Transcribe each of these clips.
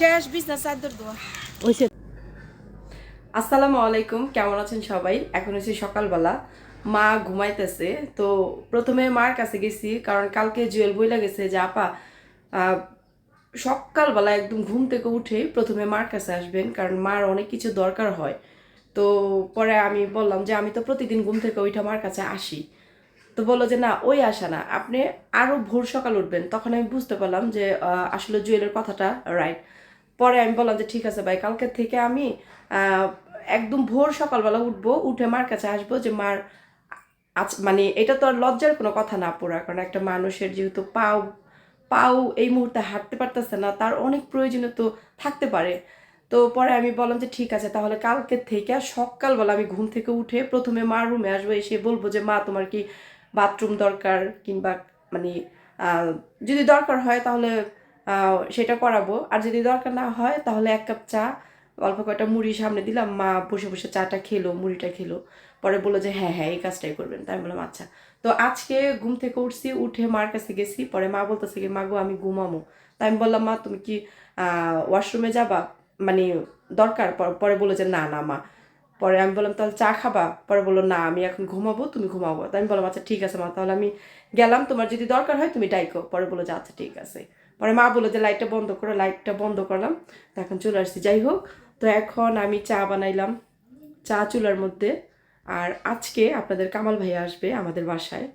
শেষ বিজনেস চাদর দোয়া হয়েছে আসসালামু আলাইকুম কেমন আছেন সবাই? এখন হচ্ছে সকালবেলা। মা ঘুমাইতেছে তো প্রথমে মার কাছে গেছি কারণ কালকে জুয়েল বইলা গেছে যে আপা সকালবেলা একদম ঘুম থেকে উঠে প্রথমে মার কাছে আসবেন কারণ মার অনেক কিছু দরকার হয়। তো পরে আমি বললাম যে আমি তো প্রতিদিন ঘুম থেকে ওইটা মার কাছে আসি। তো বলল যে না ওই আসা না। আপনি আরও ভোর সকাল উঠবেন। তখন আমি বুঝতে পারলাম যে আহ, আসলে জুয়েলের কথাটা রাইট পরে আমি বললাম যে, ঠিক আছে ভাই কালকের থেকে আমি একদম ভোর সকালবেলা উঠবো, উঠে মার কাছে আসব যে, মার, আজ মানে এটা তো আর লজ্জার কোনো কথা না পুরা, কারণ একটা মানুষের যেহেতু পাও পাও এই মুহূর্তে হাঁটতে পারতেছে না, তার অনেক প্রয়োজনীয় তো থাকতে পারে। তো পরে আমি বললাম যে, ঠিক আছে, তাহলে কালকের থেকে সকালবেলা আমি ঘুম থেকে উঠে প্রথমে মার রুমে আসব, এসে বলব যে, মা, তোমার কি বাথরুম দরকার কিংবা মানে যদি দরকার হয় তাহলে সেটা করাবো। আর যদি দরকার না হয়, তাহলে এক কাপ চা, অল্প কয়টা মুড়ি সামনে দিলাম, মা বসে বসে চাটা খেলো, মুড়িটা খেলো। পরে বলল যে হ্যাঁ হ্যাঁ এই কাজটাই করবেন। তাই বললাম আচ্ছা। তো আজকে ঘুম থেকে উঠছি, উঠে মার কাছে গেছি, পরে মা বলতেছে কি, মা গো, আমি ঘুমামো তাই আমি বললাম, মা, তুমি কি ওয়াশরুমে যাবা? মানে দরকার পর- পরে বলল যে, না না, মা। পরে আমি বললাম, তাহলে চা খাবা? পরে বলল, না, আমি এখন ঘুমাবো, তুমি ঘুমাবো তাই আমি বললাম আচ্ছা ঠিক আছে, মা, তাহলে আমি গেলাম, তোমার যদি দরকার হয়, তুমি ডাইকো পরে বলল যে আচ্ছা ঠিক আছে। পরে মা বলল যে লাইটটা বন্ধ করো লাইটটা বন্ধ করলাম, তো এখন চলে আসছি। যাই হোক, তো এখন আমি চা বানাইলাম, চা চুলার মধ্যে। আর আজকে আপনাদের কামাল ভাই আসবে আমাদের বাসায়।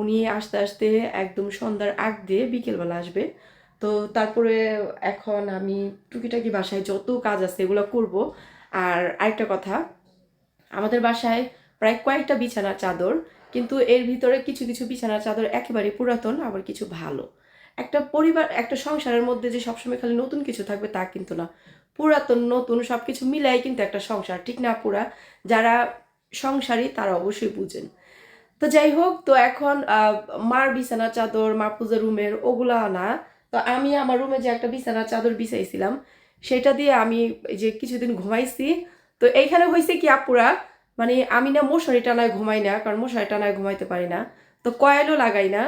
উনি আসতে আসতে একদম সন্ধ্যার আগ দিয়ে বিকেলবেলা আসবে। তো তারপরে এখন আমি টুকিটাকি বাসায় যত কাজ আছে এগুলো করব। আর আরেকটা কথা, আমাদের বাসায় প্রায় কয়েকটা বিছানার চাদর, কিন্তু এর ভিতরে কিছু কিছু বিছানার চাদর একেবারে পুরাতন, আবার কিছু ভালো। একটা পরিবার, একটা সংসারের মধ্যে যে সবসময় খালি নতুন কিছু থাকবে তা কিন্তু না। পুরাতন, নতুন সব কিছু মিলাই কিন্তু একটা সংসার, ঠিক না পুরা? যারা সংসারী তারা অবশ্যই বুঝেন। তো যাই হোক, তো এখন মার বিছানা, চাদর মা পূজার রুমের ওগুলা না। তো আমি আমার রুমে যে একটা বিছানা, চাদর বিছাইছিলাম, সেটা দিয়ে আমি যে কিছুদিন ঘুমাইছি। তো এইখানে হয়েছে কি, আপুরা মানে আমি না মশারি টানায় ঘুমাই না, কারণ মশারি টানায় ঘুমাইতে পারি না। তো কয়েলও লাগাই না।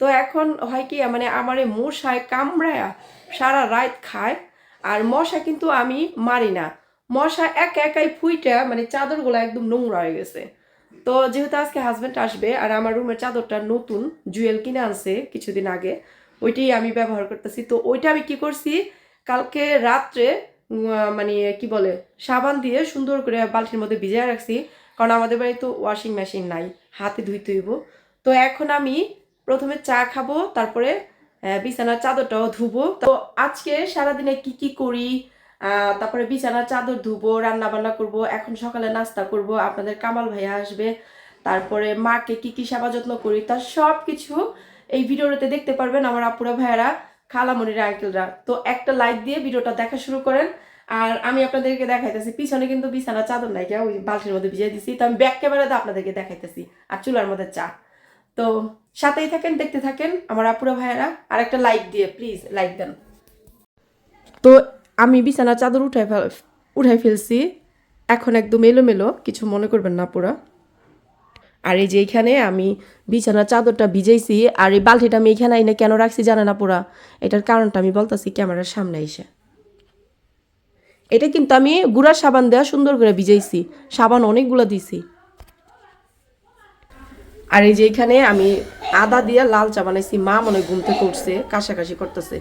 তো এখন হয় কি মানে আমার এই মশায় কামড়ায় সারা রাত খায়, আর মশা কিন্তু আমি মারি না। মশা একা একাই ফুইটা মানে চাদরগুলো একদম নোংরা হয়ে গেছে। তো যেহেতু আজকে হাজব্যান্ড আসবে, আর আমার রুমের চাদরটা নতুন জুয়েল কিনে আনছে কিছুদিন আগে, ওইটাই আমি ব্যবহার করতেছি। তো ওইটা আমি কি করছি, কালকে রাত্রে মানে কি বলে, সাবান দিয়ে সুন্দর করে বালতির মধ্যে ভিজিয়ে রাখছি, কারণ আমাদের বাড়ি তো ওয়াশিং মেশিন নাই, হাতে ধুইতে হইব। তো এখন আমি প্রথমে চা খাব, তারপরে বিছানার চাদরটাও ধুবো। তো আজকে সারাদিনে কি কি করি? তারপরে বিছানার চাদর ধুবো রান্না বান্না করব, এখন সকালে নাস্তা করব, আপনাদের কামাল ভাইয়া আসবে। তারপরে মাকে কি কি সেবা যত্ন করি, তার সব কিছু এই ভিডিওটাতে দেখতে পারবেন আমার আপুরা ভাইয়ারা, খালামণিরা, আঙ্কেলরা। তো একটা লাইক দিয়ে ভিডিওটা দেখা শুরু করেন। আর আমি আপনাদেরকে দেখাইতেছি, পিছনে কিন্তু বিছানা চাদর নাই ওই বালতির মধ্যে ভিজিয়ে দিছি। তো আমি ব্যাক ক্যামেরাতে আপনাদেরকে দেখাইতেছি, আর চুলার মধ্যে চা। তো সাথেই থাকেন, দেখতে থাকেন, আমার আপুরা ভাইয়েরা। আর একটা লাইক দিয়ে প্লিজ লাইক দেন। তো আমি বিছানা চাদর উঠাই উঠাই ফেলছি। এখন একদম এলোমেলো, কিছু মনে করবেন না পুরা আর এই যে এইখানে আমি বিছানার চাদরটা ভিজাইছি, আর এই বালতিটা আমি এখানে আইনে কেন রাখছি জানে না পুরা এটার কারণটা আমি বলতেছি ক্যামেরার সামনে এসে। এটা কিন্তু আমি গুড়ার সাবান দেওয়া সুন্দর করে ভিজাইছি। সাবান অনেকগুলো দিছি। আর এই যে এখানে আমি আদা দিয়ে লাল চা বানাইছি, মা মনে ঘুম থেকে কাশাকাশি করতেছে।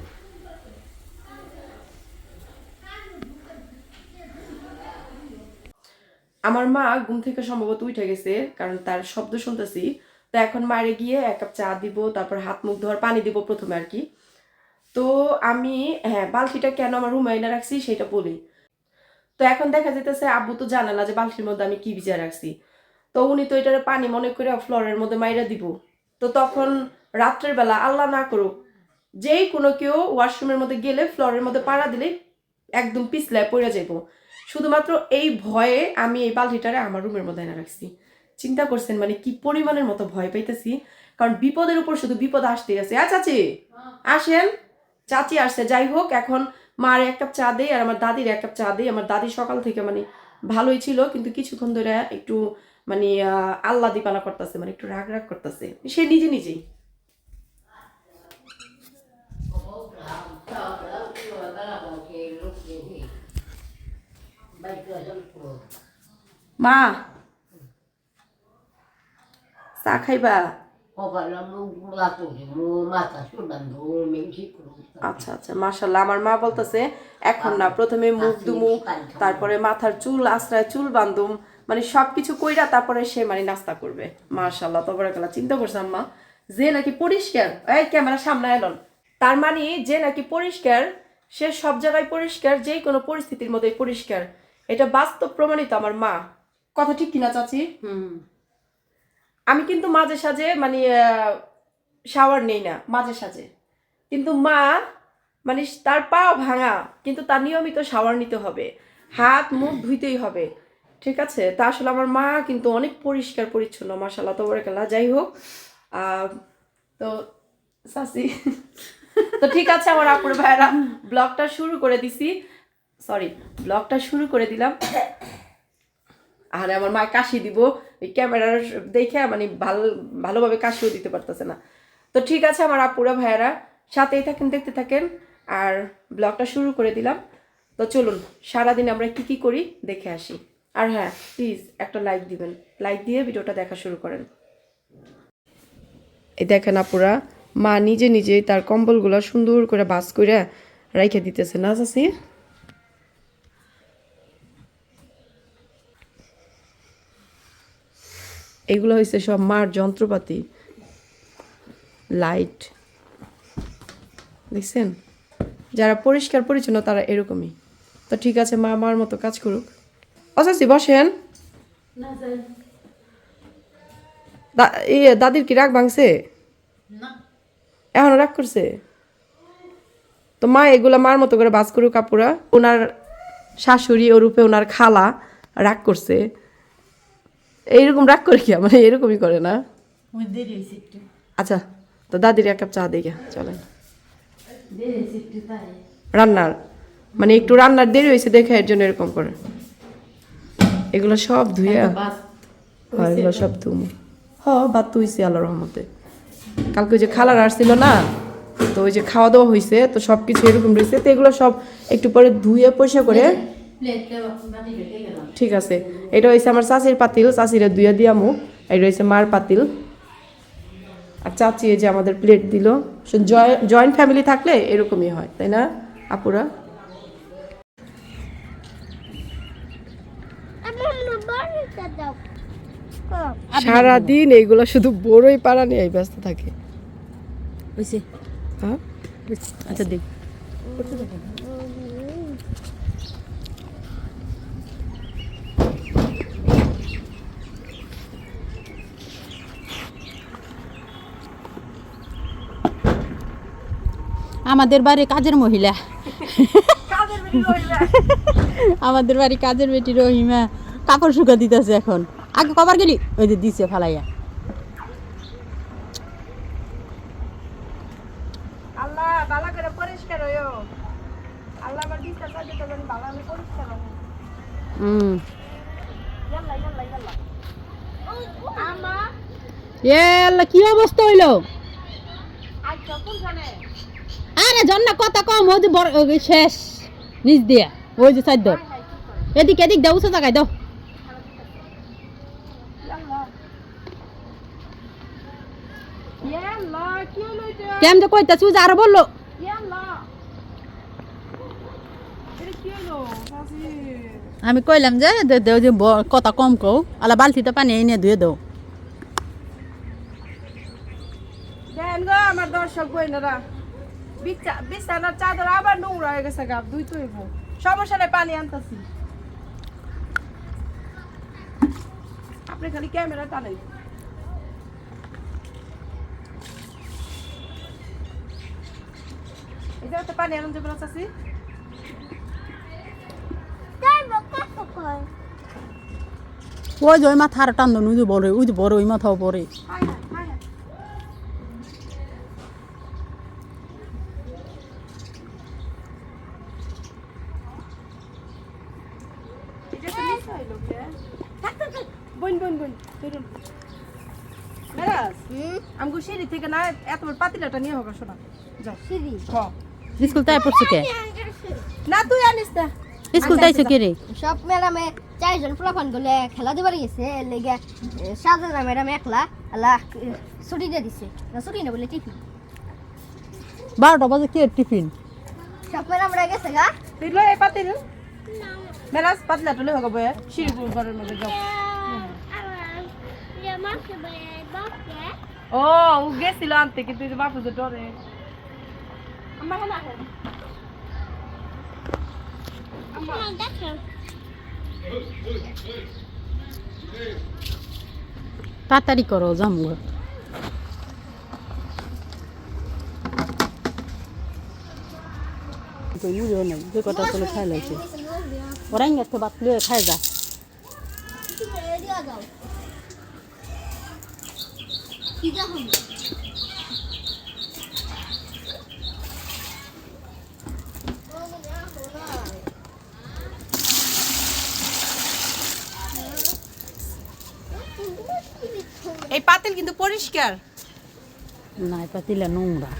আমার মা ঘুম থেকে সম্ভবত উঠে গেছে, কারণ তার শব্দ শুনতেছি। তো এখন মারে গিয়ে এক কাপ চা দিব, তারপর হাত মুখ ধোয়ার পানি দিব প্রথমে আর কি। তো আমি হ্যাঁ বালতিটা কেন আমার রুমে এনে রাখছি সেটা বলি। তো এখন দেখা যেতেছে আব্বু তো জানে না যে বালতির মধ্যে আমি কি ভিজা রাখছি। তো উনি তো এটার পানি মনে করে ফ্লোরের মধ্যে মাইরা দিব। তো তখন রাত্রের বেলা আল্লাহ না করুক, যেই কোনো কেউ ওয়াশরুমের মধ্যে গেলে ফ্লোরের মধ্যে পাড়া দিলে একদম পিছলায় পড়ে যাইব। শুধুমাত্র এই ভয়ে আমি এই বালতিটারে আমার রুমের মধ্যে এনে রাখছি। চিন্তা করছেন মানে কি পরিমাণের মতো ভয় পাইতেছি? কারণ বিপদের উপর শুধু বিপদ আসতে আছে। আ চাচি, আসেন। চাচি আসছে, যাই হোক, এখন মার এক কাপ চা দেই আর আমার দাদির এক কাপ চা দেই। আমার দাদি সকাল থেকে মানে ভালোই ছিল, কিন্তু কিছুক্ষণ ধরে একটু মানে আল্লা দিপানা করতেছে মানে একটু রাগ রাগ করতেছে। সে নিজে নিজেই। মা, চা খাইবা? আচ্ছা আচ্ছা মাসাল্লাহ আমার মা বলতেছে, এখন না, প্রথমে মুখ দুমু তারপরে মাথার চুল, আশ্রয় চুল বান্ধুম। মানে সবকিছু কইরা তারপরে সে মানে নাস্তা করবে। মাশাল্লাহ তবরে গেলা চিন্তা করছে আম্মা? যে নাকি পরিষ্কার এই ক্যামেরা সামনে এলন তার মানে যে নাকি পরিষ্কার সে সব জায়গায় পরিষ্কার যে কোনো পরিস্থিতির মধ্যে পরিষ্কার। এটা বাস্তব প্রমাণিত আমার মা। কথা ঠিক কিনা চাচি? হুম। আমি কিন্তু মাঝে সাঝে মানে শাওয়ার নেই না মাঝে সাঝে। কিন্তু মা মানে তার পাও ভাঙা কিন্তু তার নিয়মিত শাওয়ার নিতে হবে। হাত মুখ ধুইতেই হবে। ঠিক আছে? তা আসলে আমার মা কিন্তু অনেক পরিষ্কার, পরিচ্ছন্ন মাসাল্লাহ বরকাল্লাহ যাই হোক। তো সাসি, তো ঠিক আছে আমার আপুর ভাইরা ব্লগটা শুরু করে দিছি। সরি ব্লগটা শুরু করে দিলাম। আর আমার মা কাশি দিব ওই ক্যামেরার দেখে মানে ভালো, ভালোভাবে কাশিও দিতে পারতেছে না। তো ঠিক আছে আমার আপুরা ভাইয়ারা, সাথেই থাকেন, দেখতে থাকেন। আর ব্লগটা শুরু করে দিলাম। তো চলুন, সারাদিন আমরা কি কি করি, দেখে আসি। আর হ্যাঁ প্লিজ একটা লাইক দিবেন। লাইক দিয়ে ভিডিওটা দেখা শুরু করেন। এই দেখেন আপুরা, মা নিজে নিজেই তার কম্বলগুলো সুন্দর করে বাস করে রাইখে দিতেছে। না চাষি এগুলো হয়েছে সব মার যন্ত্রপাতি। লাইট দেখছেন? যারা পরিষ্কার পরিচ্ছন্ন তারা এরকমই। তো ঠিক আছে, মা মার মতো কাজ করুক। অসাসি বসেন এই দাদির কি রাগ ভাঙছে এখনও রাগ করছে তো মা এগুলা মার মতো করে বাস করুক কাপুরা ওনার শাশুড়ি ও রূপে ওনার খালা রাগ করছে এইরকম রাগ করে কি মানে এরকমই করে না আচ্ছা তো দাদির এক কাপ চা দিয়ে চলেন রান্নার মানে একটু রান্নার দেরি হয়েছে দেখে এর জন্য এরকম করে এগুলো সব ধুয়ে হয় এগুলো সব ধুমু। হ বাদ তুইছি আল্লাহ রহমতে। কালকে ওই যে খালার আসছিল না তো ওই যে খাওয়া দাওয়া হয়েছে তো সব কিছু এরকম রয়েছে তো এগুলো সব একটু পরে ধুয়ে পয়সা করে ঠিক আছে। এটা হয়েছে আমার চাচির পাতিল চাচিরে দুইয়া দিয়ামু এটা হয়েছে মার পাতিল। আর চাচি এই যে আমাদের প্লেট দিল। জয়েন্ট ফ্যামিলি থাকলে এরকমই হয় তাই না আপুরা? সারাদিন এইগুলো শুধু বড়ই পাড়া নিয়ে ব্যস্ত থাকে। বুঝছি হ্যাঁ? আচ্ছা দেখ আমাদের বাড়ি কাজের মহিলা। আমাদের বাড়ি কাজের বেটি রহিমা। কাপড় শুকা দিতেছে এখন। আগে কবার গেলি? ওই যে দিছে ফালাইয়া। আল্লাহ ভালো করে পরিষ্কার হইও। আল্লাহ আমার বিশ্বাস আছে তো জানি ভালো আমি পরিষ্কার হব। হুম ইয়াল্লা ইয়াল্লা ইয়াল্লা। আমা এল্লা কি অবস্থা হইল? আরে জন্না কথা কম ওই যে শেষ নিচ দিয়া ওই যে সাইড দাও এদিক এদিক দাও উঁচু জায়গায় দাও ইয়াল্লা কি কেম যে কইতাছি যে আরও বলল আমি কইলাম যে দেও যে কথা কম কও আলা বালতিতে পানি এনে ধুয়ে দাও আমার দর্শক বইনারা বিছা- বিছানার চাদর আবার নোংরা হয়ে গেছে গা দুই তুইব সমস্যা নেই পানি আনতাছি আপনি খালি ক্যামেরা টানেন এই যে পানি আনন্দ না চাষি ওই যে ওই মাথা আর টান ওই যে বড় ওই যে বড় ওই মাথাও পরে এটা তো বোন বোন বোন ধরুন মেরাজ আমগো সিঁড়ি থেকে না এত বড় পাতিলাটা নিয়ে হোক শোনা যাও সিঁড়ি হ স্কুল তাই পড়ছে কে না তুই আনিস না স্কুল তাইছো কি রে সব ম্যাডামে চারজন ফলাফান গলে খেলা দিবার গেছে এর লেগে সাজনা ম্যাডাম একলা আল্লাহ ছুটি দিয়ে দিছে না ছুটি না বলে টিফিন বারোটা বাজে কি টিফিন সব ম্যাডামরা গেছে গা তুই লই এই পাতিল মেরাজ পাতলা টলে হবে বয়ে সিঁড়ি ঘরের মধ্যে যাও ও ও গেছিল আনতে কিন্তু এই যে বাপু যে ডরে তাড়াতাড়ি করো জামগো মুড়িও নেই যে কটা চলে খাই লাগছে ওরাই গেছে বাত লুয়ে খাই যা। কি যা হবে? এই পাতিল কিন্তু পরিষ্কার। না এই পাতিল নোংরা।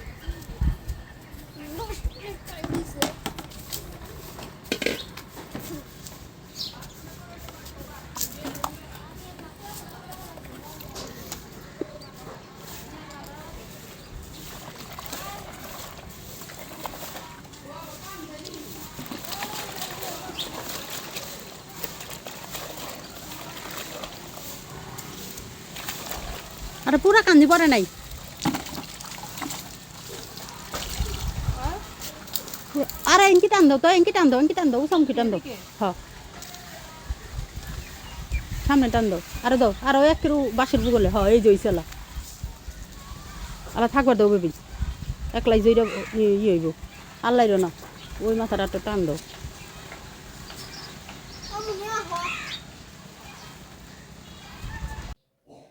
আরে পুরা কান্দি পরে নাই। আরে এনকি টান দাও তো এনকি টান দাও এনকি টান দাও উসামকি টান দাও। হ। সামনে টান দাও। আরে দাও, আরও এক কিলো বাসের বুগলে হ, এই জইছেলা আলা থাকবার দাও বেবি। একলাই জইরা ইয়ে হইব। আল্লাহ না ওই মাথাটা টান দাও।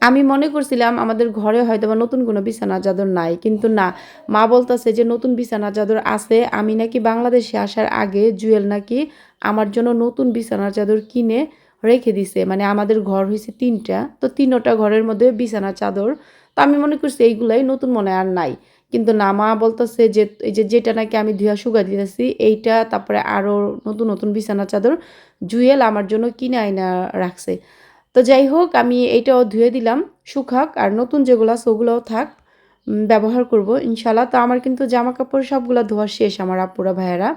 আমি মনে করছিলাম আমাদের ঘরে হয়তো বা নতুন কোনো বিছানা চাদর নাই, কিন্তু না, মা বলতেছে যে নতুন বিছানা চাদর আছে, আমি নাকি বাংলাদেশে আসার আগে জুয়েল নাকি আমার জন্য নতুন বিছানা চাদর কিনে রেখে দিছে মানে আমাদের ঘর হয়েছে তিনটা, তো তিনটা ঘরের মধ্যে বিছানা চাদর, তো আমি মনে করছি এইগুলাই নতুন মনে আর নাই, কিন্তু না, মা বলতেছে যে, এই যে যেটা নাকি আমি ধুয়া শুকা দিতেছি, এইটা তারপরে আরও নতুন নতুন বিছানা চাদর জুয়েল আমার জন্য কিনে আইনা রাখছে তো যাই হোক আমি এইটাও ধুয়ে দিলাম। শুকাক আর নতুন যেগুলো আছে ওগুলোও থাক ব্যবহার করব ইনশাল্লাহ তো আমার কিন্তু জামা কাপড় সবগুলো ধোয়া শেষ আমার আপুরা ভাইয়েরা।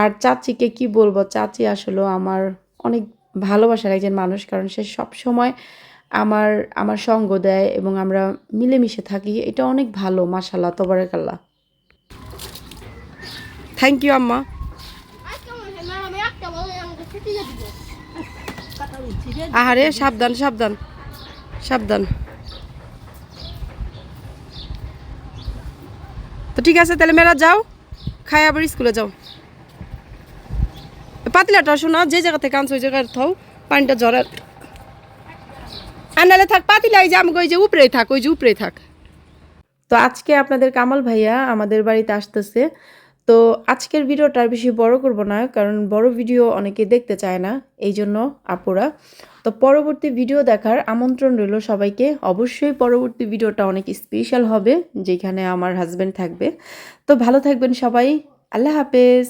আর চাচিকে কি বলব চাচি আসলে আমার অনেক ভালোবাসার একজন মানুষ কারণ সে সব সময় আমার আমার সঙ্গ দেয় এবং আমরা মিলেমিশে থাকি। এটা অনেক ভালো মাশাল্লাহ তবরাকাল্লাহ। থ্যাংক ইউ আম্মা আজকে মনে হয় ম্যাডামে একটা বলে আমাকে ছুটি দিয়ে দিবে আহারে, সাবধান সাবধান সাবধান। তো ঠিক আছে, তাহলে মেয়েরা যাও খাই আবার স্কুলে যাও। পাতলাটা শোনা, যে জায়গা থেকে আনছো ওই জায়গায় থাও, পানিটা ঝরার আর নাহলে থাক, পাতিলা, এই যে আমাকে ওই যে উপরেই থাক, ওই যে উপরেই থাক। তো আজকে আপনাদের কামাল ভাইয়া আমাদের বাড়িতে আসতেছে। তো আজকের ভিডিওটা আর বেশি বড় করব না, কারণ বড় ভিডিও অনেকে দেখতে চায় না এই জন্য আপুরা। তো পরবর্তী ভিডিও দেখার আমন্ত্রণ রইল সবাইকে। অবশ্যই পরবর্তী ভিডিওটা অনেক স্পেশাল হবে, যেখানে আমার হাজব্যান্ড থাকবে। তো ভালো থাকবেন সবাই। আল্লাহ হাফেজ।